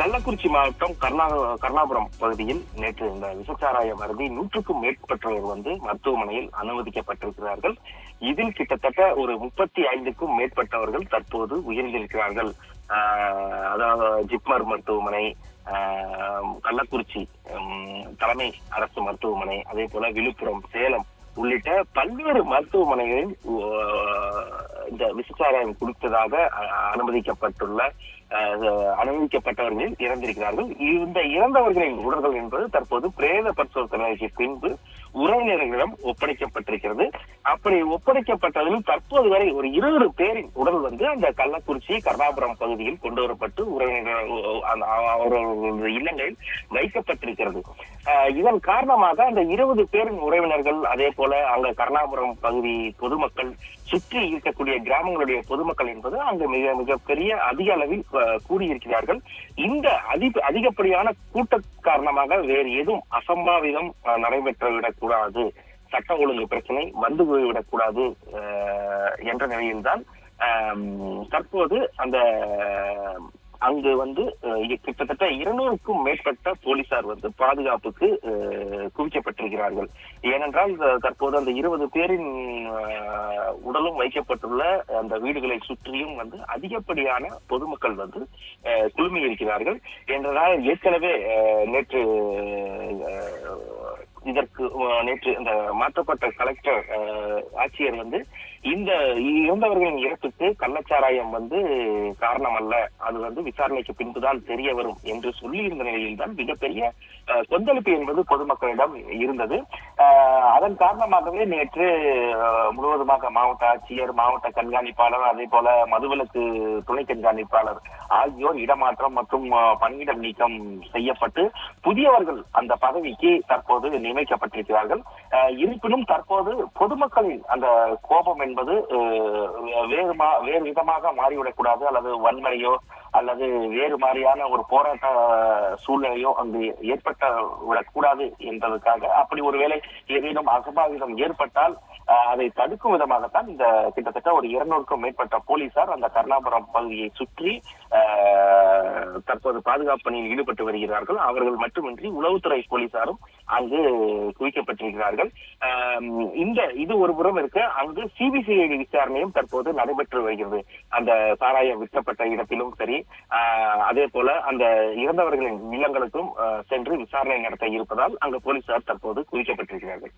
கள்ளக்குறிச்சி மாவட்டம் கர்ணா கர்ணாபுரம் பகுதியில் நேற்று இந்த விசச்சாராய அருந்தி நூற்றுக்கும் மேற்பட்டவர் வந்து மருத்துவமனையில் அனுமதிக்கப்பட்டிருக்கிறார்கள். இதில் கிட்டத்தட்ட ஒரு முப்பத்தி ஐந்துக்கும் மேற்பட்டவர்கள் தற்போது உயிரிழந்திருக்கிறார்கள். அதாவது ஜிப்மர் மருத்துவமனை கள்ளக்குறிச்சி தலைமை அரசு மருத்துவமனை அதே போல விழுப்புரம் சேலம் உள்ளிட்ட பல்வேறு மருத்துவமனைகளில் இந்த விசச்சாராயம் கொடுத்ததாக அஹ், அனுமதிக்கப்பட்டுள்ள அஹ், அனுமதிக்கப்பட்டவர்கள் இறந்திருக்கிறார்கள். இந்த இறந்தவர்களின் உடல்கள் என்பது தற்போது பிரேத பரிசோதனைக்கு பின்பு உறவினர்களிடம் ஒப்படைக்கப்பட்டிருக்கிறது. அப்படி ஒப்படைக்கப்பட்டதில் தற்போது வரை ஒரு இருபது பேரின் உடல் வந்து அந்த கள்ளக்குறிச்சி கர்ணாபுரம் பகுதியில் கொண்டு வரப்பட்டு உறவினர்கள் இல்லங்களில் வைக்கப்பட்டிருக்கிறது. இதன் காரணமாக அந்த இருபது பேரின் உறவினர்கள் அதே போல அங்க கர்ணாபுரம் பகுதி பொதுமக்கள் சுற்றி இருக்கக்கூடிய கிராமங்களுடைய பொதுமக்கள் என்பது அங்கு மிக மிகப்பெரிய அதிக அளவில் கூடியிருக்கிறார்கள். இந்த அதிக அதிகப்படியான கூட்ட காரணமாக வேறு எதுவும் அசம்பாவிதம் அஹ், கூடாது. சட்ட ஒழுங்கு பிரச்சனை வந்து போய்விடக்கூடாது என்ற நிலையில்தான் தற்போது அந்த அங்கு வந்து கிட்டத்தட்ட இருநூறுக்கும் மேற்பட்ட போலீசார் வந்து பாதுகாப்புக்கு குவிக்கப்பட்டிருக்கிறார்கள். ஏனென்றால் தற்போது அந்த இருபது பேரின் உடலும் வைக்கப்பட்டுள்ள அந்த வீடுகளை சுற்றியும் வந்து அதிகப்படியான பொதுமக்கள் வந்து குழுமி இருக்கிறார்கள் என்றனால் ஏற்கனவே நேற்று இதற்கு நேற்று இந்த மாற்றப்பட்ட கலெக்டர் ஆட்சியர் வந்து இந்த இறந்தவர்களின் இறப்புக்கு கள்ளச்சாராயம் வந்து காரணம் அல்ல அது வந்து விசாரணைக்கு பின்புதான் தெரிய வரும் என்று சொல்லி இருந்த நிலையில்தான் மிகப்பெரிய அஹ், கொந்தளிப்பு என்பது பொதுமக்களிடம் இருந்தது. அதன் காரணமாகவே நேற்று முழுவதுமாக மாவட்ட ஆட்சியர் மாவட்ட கண்காணிப்பாளர் அதே போல மதுவிலக்கு துணை கண்காணிப்பாளர் ஆகியோர் இடமாற்றம் மற்றும் பணியிடம் நீக்கம் செய்யப்பட்டு புதியவர்கள் அந்த பதவிக்கு தற்போது நியமிக்கப்பட்டிருக்கிறார்கள். இருப்பினும் தற்போது பொதுமக்களின் அந்த கோபம் என்பது வேறுமா வேறு வேறு விதமாக மாறிவிடக்கூடாது. அல்லது வன்முறையோ அல்லது வேறு மாதிரியான ஒரு போராட்ட சூழ்நிலையோ அங்கு ஏற்பட்ட விடக்கூடாது என்பதற்காக. அப்படி ஒருவேளை ஏதேனும் அசம்பாவிதம் ஏற்பட்டால் அதை தடுக்க தடுக்கும் விதமாகத்தான் இந்த கிட்டத்தட்ட ஒரு இருநூறுக்கும் மேற்பட்ட போலீசார் அந்த கர்ணாபுரம் பகுதியை சுற்றி தற்போது பாதுகாப்பு பணியில் ஈடுபட்டு வருகிறார்கள். அவர்கள் மட்டுமின்றி உளவுத்துறை போலீசாரும் அங்கு குவிக்கப்பட்டிருக்கிறார்கள். இந்த இது ஒரு புறம் இருக்க அங்கு சிபிசிஐடி விசாரணையும் தற்போது நடைபெற்று வருகிறது. அந்த சாராயம் விற்கப்பட்ட இடத்திலும் சரி அதே போல அந்த இறந்தவர்களின் இல்லங்களுக்கும் சென்று விசாரணை நடத்த இருப்பதால் அங்கு போலீசார் தற்போது குவிக்கப்பட்டிருக்கிறார்கள்.